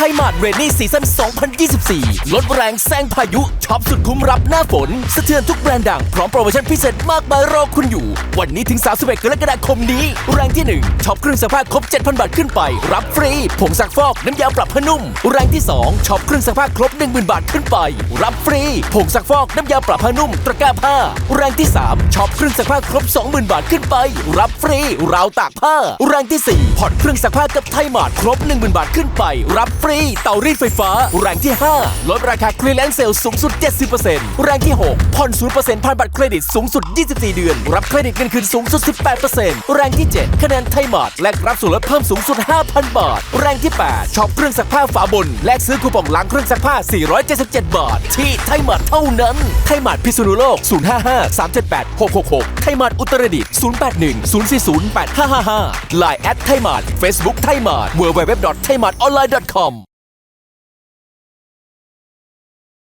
ไทยมาร์ทเรนนี่ซีซั่น 2024 ลดแรงแซงพายุช็อปสุดคุ้มรับหน้าฝน สะเทือนทุกแบรนด์ดัง พร้อมโปรโมชั่นพิเศษมากมายรอคุณอยู่ วันนี้ถึง 31 กรกฎาคมนี้ แรงที่ 1ช็อปเครื่องซักผ้าครบ 7,000 บาทขึ้นไป รับฟรีผงซักฟอกน้ำยาปรับผ้านุ่ม แรงที่ 2ช็อปเครื่องซักผ้าครบ 10,000 บาทขึ้นไป รับฟรีผงซักฟอกน้ำยาปรับผ้านุ่ม ตะกร้าผ้า แรงที่ 3ช็อปเครื่องซักผ้าครบ 20,000 บาทขึ้นไป รับฟรีราวตากผ้า แรงที่ 4ผ่อนเครื่องซักผ้ากับไทยมาร์ทครบ 10,000 บาทขึ้นไป รับฟรีรี เตารีดไฟฟ้า แรงที่ 5 ลดราคาคลีแลนเซลสูงสุด 70%แรงที่ 6 ผ่อน 0%ผ่านบัตรเครดิตสูงสุด 24 เดือน รับเครดิตเงินคืนสูงสุด 18%แรงที่ 7 คะแนนไทยมาร์ทแลกรับส่วนลดเพิ่มสูงสุด 5,000 บาท แรงที่ 8ช็อปเครื่องซักผ้าฝาบน แลกซื้อคูปองล้างเครื่องซักผ้า 477 บาท ที่ไทยมาร์ทเท่านั้น ไทยมาร์ทพิษณุโลก 055 378 666 ไทยมาร์ทอุตรดิตถ์081 040 8555 Line แอดไทยมาร์ท Facebook ไทยมาร์ท www.thaimartonline.com